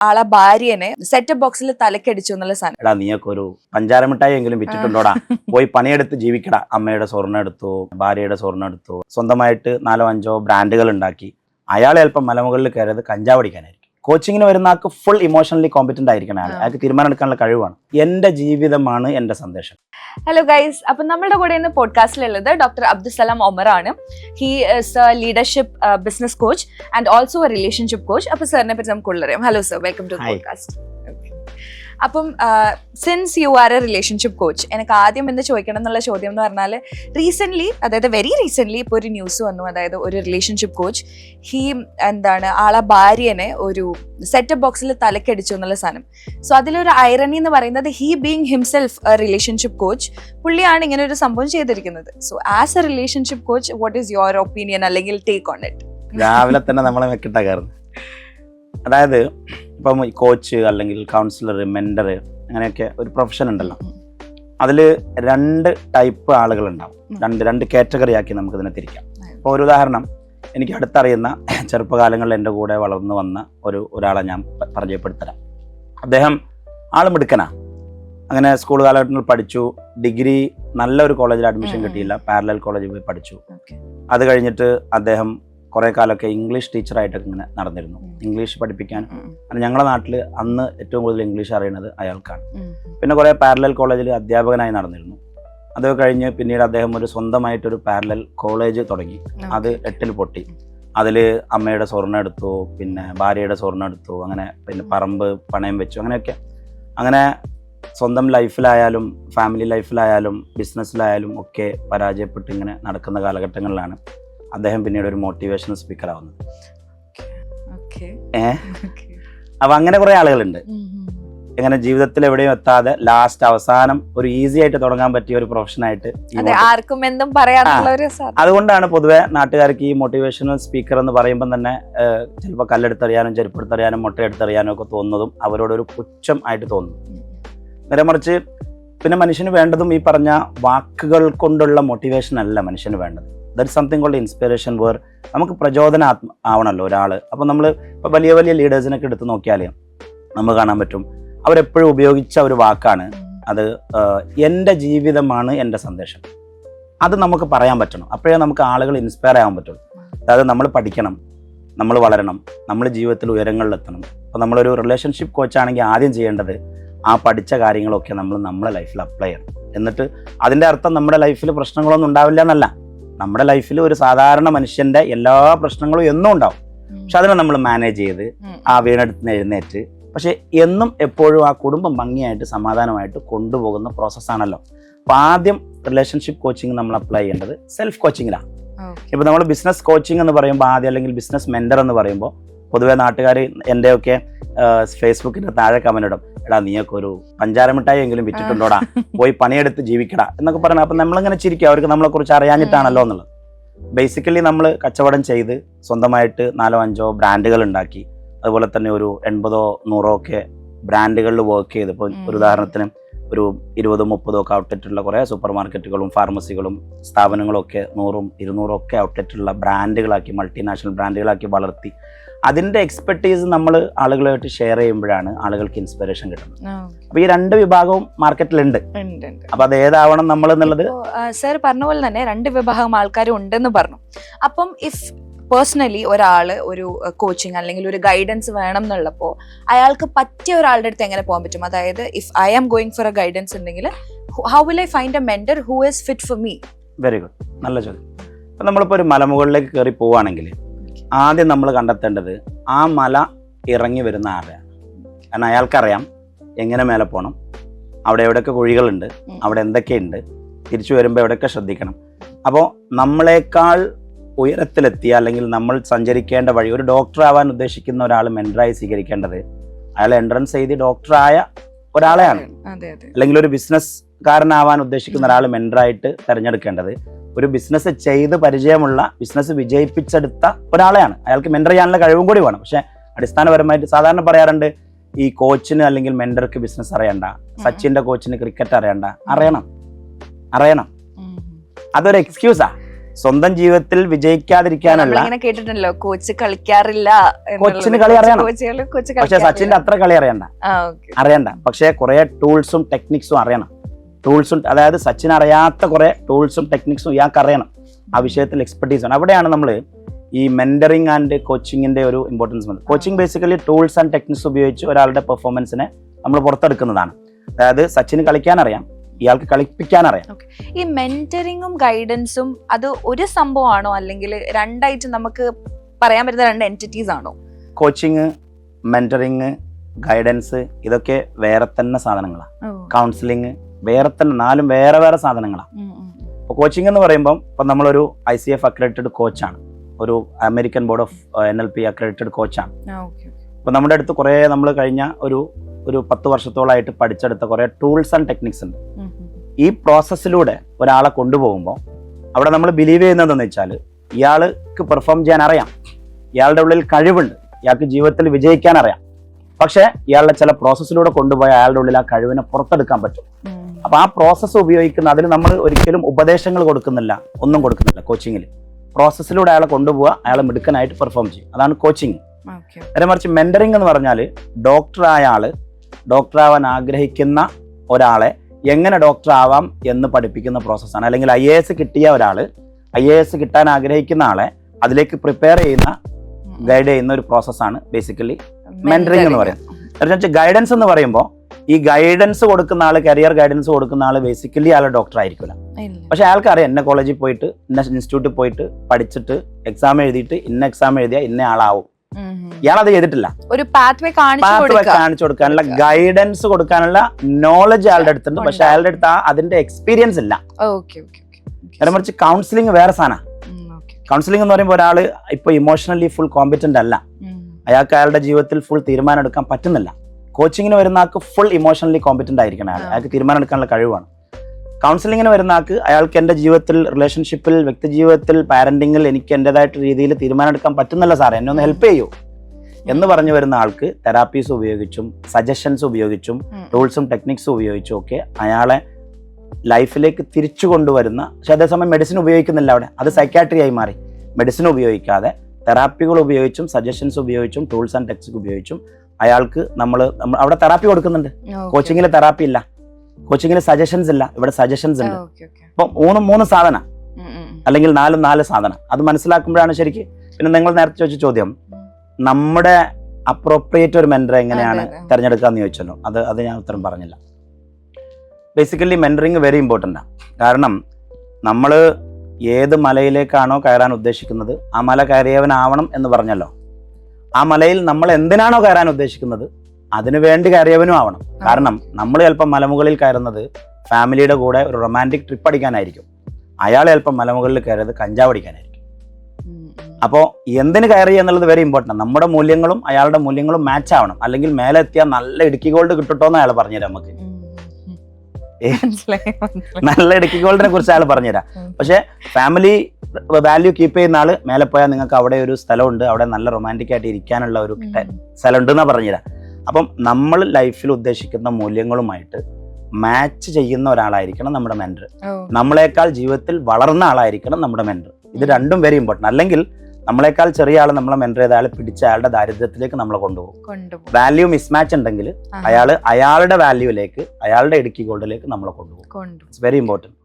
ആളെ ഭാര്യനെ സെറ്റപ്പ് ബോക്സിൽ തലക്കടിച്ചു എന്നുള്ള സാധനം. എടാ നീയൊക്കെ ഒരു പഞ്ചാര മിഠായി എങ്കിലും വിറ്റിട്ടുണ്ടോടാ പോയി പണിയെടുത്ത് ജീവിക്കടാ. അമ്മയുടെ സ്വർണം എടുത്തു ഭാര്യയുടെ സ്വർണം എടുത്തു സ്വന്തമായിട്ട് നാലോ അഞ്ചോ ബ്രാൻഡുകൾ ഉണ്ടാക്കി. അയാൾ അല്പം മലമുകളിൽ കയറിയത് കഞ്ചാവ് അടിക്കാനായിരിക്കും. കോച്ചിങ്ങിന് വരുന്ന ആൾക്ക് ഫുൾ ഇമോഷണലി കോമ്പറ്റന്റ് ആയിരിക്കണം ആൾ അയാൾക്ക് തീരുമാനം എടുക്കാനുള്ള കഴിവാണ്. എന്റെ ജീവിതമാണ് എന്റെ സന്ദേശം. ഹലോ ഗൈസ് അപ്പൊ നമ്മുടെ കൂടെ ഇന്ന് പോഡ്കാസ്റ്റിലുള്ളത് ഡോക്ടർ അബ്ദുസലാം ഒമർ ആണ് he is a leadership business coach and also a relationship coach അപ്പൊ സാറിനെ പറ്റി നമുക്ക് ഉള്ളറിയാം hello sir welcome to. Podcast അപ്പം since you are a relationship coach എനിക്ക് ആദ്യം എന്ന് ചോദിക്കണം എന്നുള്ള ചോദ്യം എന്ന് പറഞ്ഞാൽ റീസെന്റ്ലി അതായത് വെരി റീസെന്റ്ലി ഇപ്പോൾ ഒരു ന്യൂസ് വന്നു. അതായത് ഒരു റിലേഷൻഷിപ്പ് കോച്ച് ഹീ എന്താണ് ആളെ ഭാര്യനെ ഒരു സെറ്റപ്പ് ബോക്സിൽ തലക്കടിച്ചു എന്നുള്ള സാധനം. സോ അതിലൊരു ഐറണി എന്ന് പറയുന്നത് he being himself a relationship coach പുള്ളിയാണ് ഇങ്ങനെ ഒരു സംഭവം ചെയ്തിരിക്കുന്നത്. So as a relationship coach what is your opinion അല്ലെങ്കിൽ ടേക്ക് ഓൺ ഇറ്റ് രാവിലെ തന്നെ നമ്മളെ വെക്കട്ടെ കയറുന്നത്. അതായത് ഇപ്പം കോച്ച് അല്ലെങ്കിൽ കൗൺസിലർ മെന്റർ അങ്ങനെയൊക്കെ ഒരു പ്രൊഫഷൻ ഉണ്ടല്ലോ. അതിൽ രണ്ട് ടൈപ്പ് ആളുകളുണ്ടാവും ഉണ്ടാവും. രണ്ട് രണ്ട് കാറ്റഗറി ആക്കി നമുക്ക് ഇതിനെ തിരിക്കാം. ഇപ്പോൾ ഒരു ഉദാഹരണം എനിക്ക് അടുത്തറിയുന്ന ചെറുപ്പകാലങ്ങളിൽ എന്റെ കൂടെ വളർന്നു വന്ന ഒരു ഒരാളെ ഞാൻ പരിചയപ്പെടുത്തരാം. അദ്ദേഹം ആൾ മിടുക്കനാ. അങ്ങനെ സ്കൂൾ കാലഘട്ടത്തിൽ പഠിച്ചു. ഡിഗ്രി നല്ലൊരു കോളേജിൽ അഡ്മിഷൻ കിട്ടിയില്ല. പാരലൽ കോളേജിൽ പോയി പഠിച്ചു. അത് കഴിഞ്ഞിട്ട് അദ്ദേഹം കുറേ കാലമൊക്കെ ഇംഗ്ലീഷ് ടീച്ചറായിട്ടൊക്കെ ഇങ്ങനെ നടന്നിരുന്നു. ഇംഗ്ലീഷ് പഠിപ്പിക്കാൻ. ഞങ്ങളുടെ നാട്ടിൽ അന്ന് ഏറ്റവും കൂടുതൽ ഇംഗ്ലീഷ് അറിയുന്നത് അയാൾക്കാണ്. പിന്നെ കുറേ പാരലൽ കോളേജിൽ അധ്യാപകനായി നടന്നിരുന്നു. അത് കഴിഞ്ഞ് പിന്നീട് അദ്ദേഹം ഒരു സ്വന്തമായിട്ടൊരു പാരലൽ കോളേജ് തുടങ്ങി. അത് എട്ടിൽ പൊട്ടി. അതിൽ അമ്മയുടെ സ്വർണം എടുത്തു പിന്നെ ഭാര്യയുടെ സ്വർണം എടുത്തു അങ്ങനെ പിന്നെ പറമ്പ് പണയം വെച്ചു അങ്ങനെയൊക്കെ. അങ്ങനെ സ്വന്തം ലൈഫിലായാലും ഫാമിലി ലൈഫിലായാലും ബിസിനസ്സിലായാലും ഒക്കെ പരാജയപ്പെട്ട് ഇങ്ങനെ നടക്കുന്ന കാലഘട്ടങ്ങളിലാണ്. അദ്ദേഹം പിന്നീട് ഒരു മോട്ടിവേഷണൽ സ്പീക്കർ ആവുന്നത് അപ്പൊ ഏ? അപ്പം അങ്ങനെ കുറെ ആളുകളുണ്ട്. ഇങ്ങനെ ജീവിതത്തിൽ എവിടെയും എത്താതെ ലാസ്റ്റ് അവസാനം ഒരു ഈസി ആയിട്ട് തുടങ്ങാൻ പറ്റിയ ഒരു പ്രൊഫഷനായിട്ട് ആർക്കും എന്തും പറയാനുള്ള ഒരു അതുകൊണ്ടാണ് പൊതുവെ നാട്ടുകാർക്ക് ഈ മോട്ടിവേഷണൽ സ്പീക്കർ എന്ന് പറയുമ്പോൾ തന്നെ ചിലപ്പോൾ കല്ലെടുത്തെറിയാനും ചെരുപ്പെടുത്തെറിയാനും മുട്ടയെടുത്തറിയാനും ഒക്കെ തോന്നുന്നതും അവരോടൊരു പുച്ഛം ആയിട്ട് തോന്നും. നേരെ മറിച്ച് പിന്നെ മനുഷ്യന് വേണ്ടതും ഈ പറഞ്ഞ വാക്കുകൾ കൊണ്ടുള്ള മോട്ടിവേഷൻ അല്ല മനുഷ്യന് വേണ്ടത്. That something called inspiration where നമുക്ക് പ്രചോദനാത്മ ആവണമല്ലോ ഒരാൾ അപ്പോൾ നമ്മൾ ഇപ്പോൾ വലിയ വലിയ ലീഡേഴ്സിനൊക്കെ എടുത്ത് നോക്കിയാൽ നമുക്ക് കാണാൻ പറ്റും. അവരെപ്പോഴും ഉപയോഗിച്ച ഒരു വാക്കാണ് അത് എന്റെ ജീവിതമാണ് എന്റെ സന്ദേശം. അത് നമുക്ക് പറയാൻ പറ്റണം. അപ്പോഴേ നമുക്ക് ആളുകൾ ഇൻസ്പയർ ആകാൻ പറ്റുള്ളൂ അതായത് നമ്മൾ പഠിക്കണം നമ്മൾ വളരണം നമ്മൾ ജീവിതത്തിൽ ഉയരങ്ങളിലെത്തണം. അപ്പോൾ നമ്മളൊരു റിലേഷൻഷിപ്പ് കോച്ചാണെങ്കിൽ ആദ്യം ചെയ്യേണ്ടത് ആ പഠിച്ച കാര്യങ്ങളൊക്കെ നമ്മൾ നമ്മളെ ലൈഫിൽ അപ്ലൈ ചെയ്യണം. എന്നിട്ട് അതിന്റെ അർത്ഥം നമ്മുടെ ലൈഫിൽ പ്രശ്നങ്ങളൊന്നും ഉണ്ടാവില്ല എന്നല്ല. നമ്മുടെ ലൈഫിൽ ഒരു സാധാരണ മനുഷ്യന്റെ എല്ലാ പ്രശ്നങ്ങളും എന്നും ഉണ്ടാവും. പക്ഷെ അതിനെ നമ്മൾ മാനേജ് ചെയ്ത് ആ വീണെടുത്ത് എഴുന്നേറ്റ്. പക്ഷെ എന്നും എപ്പോഴും ആ കുടുംബം ഭംഗിയായിട്ട് സമാധാനമായിട്ട് കൊണ്ടുപോകുന്ന പ്രോസസ്സാണല്ലോ അപ്പോൾ ആദ്യം റിലേഷൻഷിപ്പ് കോച്ചിങ് നമ്മൾ അപ്ലൈ ചെയ്യേണ്ടത് സെൽഫ് കോച്ചിങ്ങിലാണ് ഇപ്പൊ നമ്മൾ ബിസിനസ് കോച്ചിങ് എന്ന് പറയുമ്പോൾ ആദ്യം അല്ലെങ്കിൽ ബിസിനസ് മെന്റർ എന്ന് പറയുമ്പോൾ പൊതുവെ നാട്ടുകാർ എന്റെയൊക്കെ ഫേസ്ബുക്കിന്റെ താഴെ കമന്റ് ഇടും. എടാ നീയൊക്കെ ഒരു പഞ്ചാര മിഠായി എങ്കിലും വിറ്റിട്ടുണ്ടോടാ? പോയി പണിയെടുത്ത് ജീവിക്കടാ എന്നൊക്കെ പറഞ്ഞാൽ അപ്പം നമ്മളിങ്ങനെ ചിരിക്കുക അവർക്ക് നമ്മളെക്കുറിച്ച് അറിയാഞ്ഞിട്ടാണല്ലോ എന്നുള്ളത്. ബേസിക്കലി നമ്മൾ കച്ചവടം ചെയ്ത് സ്വന്തമായിട്ട് നാലോ അഞ്ചോ ബ്രാൻഡുകൾ ഉണ്ടാക്കി. അതുപോലെ തന്നെ ഒരു എൺപതോ നൂറോ ഒക്കെ ബ്രാൻഡുകളിൽ വർക്ക് ചെയ്ത്. ഇപ്പോൾ ഒരു ഉദാഹരണത്തിന് ഒരു ഇരുപതോ മുപ്പതോ ഒക്കെ ഔട്ട്ലെറ്റുള്ള കുറേ സൂപ്പർ മാർക്കറ്റുകളും ഫാർമസികളും സ്ഥാപനങ്ങളും ഒക്കെ നൂറും ഇരുന്നൂറും ഒക്കെ ഔട്ട്ലെറ്റുള്ള ബ്രാൻഡുകളാക്കി മൾട്ടിനാഷണൽ ബ്രാൻഡുകളാക്കി വളർത്തി. അതിന്റെ എക്സ്പെർട്ടീസ് നമ്മൾ ആളുകളുമായിട്ട് ഷെയർ ചെയ്യുമ്പോഴാണ് ആളുകൾക്ക് ഇൻസ്പിറേഷൻ കിട്ടുന്നത്. അപ്പോൾ ഈ രണ്ട് വിഭാഗവും മാർക്കറ്റിലുണ്ട് അപ്പോൾ അത് ഏതാവണം നമ്മൾ എന്നുള്ളത് സർ പറഞ്ഞ പോലെ തന്നെ രണ്ട് വിഭാഗം ആൾക്കാരും ഉണ്ടെന്ന് പറഞ്ഞു. അപ്പം ഇഫ് പേഴ്സണലി ഒരാൾ ഒരു കോച്ചിങ് അല്ലെങ്കിൽ ഒരു ഗൈഡൻസ് വേണം എന്നുള്ളപ്പോൾ അയാൾക്ക് പറ്റിയ ഒരാളുടെ അടുത്ത് എങ്ങനെ പോകാൻ പറ്റും? അതായത് if I am going for a guidance ഉണ്ടെങ്കിൽ how will I find a mentor who is fit for me very good നല്ല ചോദ്യം. അപ്പം നമ്മളിപ്പോൾ ഒരു മലമുകളിലേക്ക് കയറി പോവുകയാണെങ്കിൽ ആദ്യം നമ്മൾ കണ്ടെത്തേണ്ടത് ആ മല ഇറങ്ങി വരുന്ന ആരെയാണ് കാരണം അയാൾക്കറിയാം എങ്ങനെ മേലെ പോകണം അവിടെ എവിടെയൊക്കെ കുഴികളുണ്ട്. അവിടെ എന്തൊക്കെയുണ്ട് തിരിച്ചു വരുമ്പോൾ എവിടെയൊക്കെ ശ്രദ്ധിക്കണം. അപ്പോൾ നമ്മളെക്കാൾ ഉയരത്തിലെത്തിയ അല്ലെങ്കിൽ നമ്മൾ സഞ്ചരിക്കേണ്ട വഴി ഒരു ഡോക്ടർ ആവാൻ ഉദ്ദേശിക്കുന്ന ഒരാൾ മെന്ററായി സ്വീകരിക്കേണ്ടത് അയാൾ എൻട്രൻസ് ചെയ്ത് ഡോക്ടറായ ഒരാളെയാണ്. അല്ലെങ്കിൽ ഒരു ബിസിനസ് കാരനാവാൻ ഉദ്ദേശിക്കുന്ന ഒരാൾ മെന്ററായിട്ട് തിരഞ്ഞെടുക്കേണ്ടത് ഒരു ബിസിനസ് ചെയ്ത് പരിചയമുള്ള ബിസിനസ് വിജയിപ്പിച്ചെടുത്ത ഒരാളെയാണ്. അയാൾക്ക് മെന്റർ ചെയ്യാനുള്ള കഴിവും കൂടി വേണം. പക്ഷെ അടിസ്ഥാനപരമായിട്ട് സാധാരണ പറയാറുണ്ട് ഈ കോച്ചിന് അല്ലെങ്കിൽ മെന്റർക്ക് ബിസിനസ് അറിയണ്ട. സച്ചിന്റെ കോച്ചിന് ക്രിക്കറ്റ് അറിയണ്ട. അറിയണം. അറിയണം. അതൊരു എക്സ്ക്യൂസാ സ്വന്തം ജീവിതത്തിൽ വിജയിക്കാതിരിക്കാനല്ല കേട്ടിട്ടുണ്ടല്ലോ കോച്ച് കളിക്കാറില്ല. കോച്ചിന് കളി അറിയണം. പക്ഷെ സച്ചിന്റെ അത്ര കളി അറിയണ്ട. അറിയണ്ട. പക്ഷെ കുറെ ടൂൾസും ടെക്നിക്സും അറിയണം. ടൂൾസും അതായത് സച്ചിൻ അറിയാത്ത കുറേ ടൂൾസും ടെക്നിക്സും ഇയാൾക്ക് അറിയണം. ആ വിഷയത്തിൽ എക്സ്പെർട്ടീസ് ആണ് അവിടെയാണ് നമ്മൾ ഈ മെന്ററിങ് ആൻഡ് കോച്ചിങ്ങിന്റെ ഒരു ഇമ്പോർട്ടൻസ് വന്നത്. Coaching basically tools and techniques ഉപയോഗിച്ച് ഒരാളുടെ പെർഫോമൻസിനെ നമ്മൾ പുറത്തെടുക്കുന്നതാണ്. അതായത് സച്ചിന് കളിക്കാൻ അറിയാം ഇയാൾക്ക് കളിപ്പിക്കാൻ അറിയാം ഈ മെന്ററിങ്ങും ഗൈഡൻസും അത് ഒരു സംഭവമാണോ? അല്ലെങ്കിൽ രണ്ടായിട്ട് നമുക്ക് പറയാൻ പറ്റുന്ന രണ്ട് എന്റിറ്റീസ് ആണോ? കോച്ചിങ് മെന്ററിങ് ഗൈഡൻസ് ഇതൊക്കെ വേറെ തന്നെ സാധനങ്ങളാണ് കൗൺസിലിംഗ് വേറെ തന്നെ നാലും വേറെ വേറെ സാധനങ്ങളാണ് ഉം, കോച്ചിങ് എന്ന് പറയുമ്പം ഇപ്പം നമ്മളൊരു ഐ സി എഫ് അക്രഡിറ്റഡ് കോച്ചാണ് ഒരു American board of N L P accredited കോച്ചാണ്. അപ്പോൾ നമ്മുടെ അടുത്ത് കുറേ നമ്മൾ കഴിഞ്ഞ ഒരു ഒരു പത്ത് വർഷത്തോളമായിട്ട് പഠിച്ചെടുത്ത കുറേ ടൂൾസ് ആൻഡ് ടെക്നിക്സ് ഉണ്ട്. ഈ പ്രോസസ്സിലൂടെ ഒരാളെ കൊണ്ടുപോകുമ്പോൾ അവിടെ നമ്മൾ ബിലീവ് ചെയ്യുന്നതെന്ന് വെച്ചാൽ ഇയാൾക്ക് പെർഫോം ചെയ്യാൻ അറിയാം. ഇയാളുടെ ഉള്ളിൽ കഴിവുണ്ട്. ഇയാൾക്ക് ജീവിതത്തിൽ വിജയിക്കാൻ അറിയാം. പക്ഷേ ഇയാളുടെ ചില പ്രോസസ്സിലൂടെ കൊണ്ടുപോയ അയാളുടെ ഉള്ളിൽ ആ കഴിവിനെ പുറത്തെടുക്കാൻ പറ്റും. അപ്പൊ ആ പ്രോസസ്സ് ഉപയോഗിക്കുന്ന അതിന് നമ്മൾ ഒരിക്കലും ഉപദേശങ്ങൾ കൊടുക്കുന്നില്ല ഒന്നും കൊടുക്കുന്നില്ല കോച്ചിങ്ങിൽ പ്രോസസ്സിലൂടെ അയാളെ കൊണ്ടുപോവുക അയാളെ മിടുക്കനായിട്ട് പെർഫോം ചെയ്യും അതാണ് കോച്ചിങ്. നേരെ മറിച്ച് മെന്ററിംഗ് എന്ന് പറഞ്ഞാൽ ഡോക്ടർ ആയ ആൾ ഡോക്ടർ ആവാൻ ആഗ്രഹിക്കുന്ന ഒരാളെ എങ്ങനെ ഡോക്ടർ ആവാം എന്ന് പഠിപ്പിക്കുന്ന പ്രോസസ്സാണ് അല്ലെങ്കിൽ ഐ എ എസ് കിട്ടിയ ഒരാൾ ഐ എ എസ് കിട്ടാൻ ആഗ്രഹിക്കുന്ന ആളെ അതിലേക്ക് പ്രിപ്പയർ ചെയ്യുന്ന. ഗൈഡ് ചെയ്യുന്ന ഒരു പ്രോസസ്സാണ് ബേസിക്കലി mentoring എന്ന് പറയും. ഗൈഡൻസ് എന്ന് പറയുമ്പോൾ ഈ ഗൈഡൻസ് കൊടുക്കുന്ന ആൾ കരിയർ ഗൈഡൻസ് കൊടുക്കുന്ന ആൾ ബേസിക്കലി അയാൾ ഡോക്ടർ ആയിരിക്കില്ല പക്ഷെ അയാൾക്ക് അറിയാം എന്നെ കോളേജിൽ പോയിട്ട് ഇന്ന ഇൻസ്റ്റിറ്റ്യൂട്ടിൽ പോയിട്ട് പഠിച്ചിട്ട് എക്സാം എഴുതിയിട്ട് ഇന്ന എക്സാം എഴുതിയാൽ ഇന്ന ആളാവും. ഇയാൾ അത് ചെയ്തിട്ടില്ല. ഒരു പാത്വേ കാണിച്ചു കൊടുക്കാനുള്ള ഗൈഡൻസ് കൊടുക്കാനുള്ള നോളജ് അയാളുടെ അടുത്തുണ്ട്. പക്ഷെ. അയാളുടെ അടുത്ത് അതിന്റെ എക്സ്പീരിയൻസ് ഇല്ല. മറിച്ച് കൗൺസിലിംഗ് വേറെ സാധന. കൗൺസിലിംഗ് എന്ന് പറയുമ്പോൾ ഒരാൾ ഇപ്പൊ ഇമോഷണലി ഫുൾ കോമ്പിറ്റന്റ് അല്ല. അയാൾക്ക് അയാളുടെ ജീവിതത്തിൽ ഫുൾ തീരുമാനം എടുക്കാൻ പറ്റുന്നില്ല. കോച്ചിങ്ങിന് വരുന്ന ആൾക്ക് ഫുൾ ഇമോഷണലി കോമ്പറ്റന്റ് ആയിരിക്കണം അയാൾ. അയാൾക്ക് തീരുമാനം എടുക്കാനുള്ള കഴിവാണ്. കൗൺസിലിങ്ങിന് വരുന്ന ആൾക്ക് അയാൾക്ക് എന്റെ ജീവിതത്തിൽ റിലേഷൻഷിപ്പിൽ വ്യക്തി ജീവിതത്തിൽ പാരന്റിങ്ങിൽ എനിക്ക് എന്റെതായിട്ട് രീതിയിൽ തീരുമാനം എടുക്കാൻ പറ്റുന്നില്ല സാറേ. എന്നെ ഒന്ന് ഹെൽപ്പ് ചെയ്യൂ. എന്ന് പറഞ്ഞു വരുന്ന ആൾക്ക് തെറാപ്പീസ് ഉപയോഗിച്ചും സജഷൻസ് ഉപയോഗിച്ചും ടൂൾസും ടെക്നിക്സും ഉപയോഗിച്ചും ഒക്കെ അയാളെ ലൈഫിലേക്ക് തിരിച്ചു കൊണ്ടുവരുന്ന പക്ഷെ അതേസമയം മെഡിസിൻ ഉപയോഗിക്കുന്നില്ല അവിടെ. അത് സൈക്കാട്രി ആയി മാറി. മെഡിസിൻ ഉപയോഗിക്കാതെ തെറാപ്പികൾ ഉപയോഗിച്ചും സജഷൻസ് ഉപയോഗിച്ചും ടൂൾസ് ആൻഡ് ടെക്സ്റ്റ് ഉപയോഗിച്ചും അയാൾക്ക് നമ്മൾ അവിടെ തെറാപ്പി കൊടുക്കുന്നുണ്ട്. കോച്ചിങ്ങിൽ തെറാപ്പി ഇല്ല. കോച്ചിങ്ങിൽ സജഷൻസ് ഇല്ല. ഇവിടെ സജഷൻസ് ഉണ്ട്. അപ്പൊ മൂന്ന് മൂന്ന് സാധന. അല്ലെങ്കിൽ നാലും നാല് സാധനം. അത് മനസ്സിലാക്കുമ്പോഴാണ് ശരിക്ക്. പിന്നെ നിങ്ങൾ നേരത്തെ ചോദിച്ച ചോദ്യം. നമ്മുടെ അപ്രോപ്രിയേറ്റ് ഒരു മെന്റർ എങ്ങനെയാണ് തിരഞ്ഞെടുക്കുക എന്ന് ചോദിച്ചല്ലോ. അത് അത് ഞാൻ ഉത്തരം പറഞ്ഞില്ല. ബേസിക്കലി മെന്ററിങ് വെരി ഇമ്പോർട്ടന്റ് കാരണം നമ്മൾ ഏത് മലയിലേക്കാണോ കയറാൻ ഉദ്ദേശിക്കുന്നത് ആ മല കയറിയവനാവണം എന്ന് പറഞ്ഞല്ലോ. ആ മലയിൽ നമ്മൾ എന്തിനാണോ കയറാൻ ഉദ്ദേശിക്കുന്നത് അതിനു വേണ്ടി കയറിയവനും ആവണം. കാരണം നമ്മൾ ചിലപ്പം മലമുകളിൽ കയറുന്നത് ഫാമിലിയുടെ കൂടെ ഒരു റൊമാന്റിക് ട്രിപ്പ് അടിക്കാനായിരിക്കും. അയാൾ ചിലപ്പം മലമുകളിൽ കയറിയത് കഞ്ചാവ് അടിക്കാനായിരിക്കും. അപ്പോൾ എന്തിന് കയറി എന്നുള്ളത് വെരി ഇമ്പോർട്ടന്റ് നമ്മുടെ മൂല്യങ്ങളും അയാളുടെ മൂല്യങ്ങളും മാച്ച് ആവണം. അല്ലെങ്കിൽ മേലെത്തിയാൽ നല്ല ഇടുക്കി ഗോൾഡ് കിട്ടട്ടോ എന്ന് അയാൾ പറഞ്ഞുതരാം നമുക്ക്. നല്ല ഇടുക്കി ഗോൾഡിനെ കുറിച്ച് അയാൾ പറഞ്ഞുതരാം. പക്ഷെ ഫാമിലി വാല്യൂ കീപ്പ് ചെയ്യുന്ന ആൾ മേലെ പോയാൽ നിങ്ങൾക്ക് അവിടെ ഒരു സ്ഥലമുണ്ട് അവിടെ നല്ല റൊമാന്റിക് ആയിട്ട് ഇരിക്കാനുള്ള ഒരു ഉം. സ്ഥലം ഉണ്ടെന്നാ പറഞ്ഞുതരാം. അപ്പം നമ്മൾ ലൈഫിൽ ഉദ്ദേശിക്കുന്ന മൂല്യങ്ങളുമായിട്ട് മാച്ച് ചെയ്യുന്ന ഒരാളായിരിക്കണം നമ്മുടെ മെന്റർ നമ്മളെക്കാൾ ജീവിതത്തിൽ വളർന്ന ആളായിരിക്കണം നമ്മുടെ മെന്റർ ഇത് രണ്ടും വെരി ഇമ്പോർട്ടന്റ് അല്ലെങ്കിൽ നമ്മളെക്കാൾ ചെറിയ ആൾ നമ്മളെ മെന്റർ ചെയ്ത ആൾ പിടിച്ച അയാളുടെ ദാരിദ്ര്യത്തിലേക്ക് നമ്മളെ കൊണ്ടുപോകും. വാല്യൂ മിസ്മാച്ച് ഉണ്ടെങ്കിൽ അയാൾ അയാളുടെ വാല്യൂയിലേക്ക് അയാളുടെ ഇടുക്കി ഗോൾഡിലേക്ക് നമ്മളെ കൊണ്ടുപോകും. കൊണ്ടുപോകും. It's very important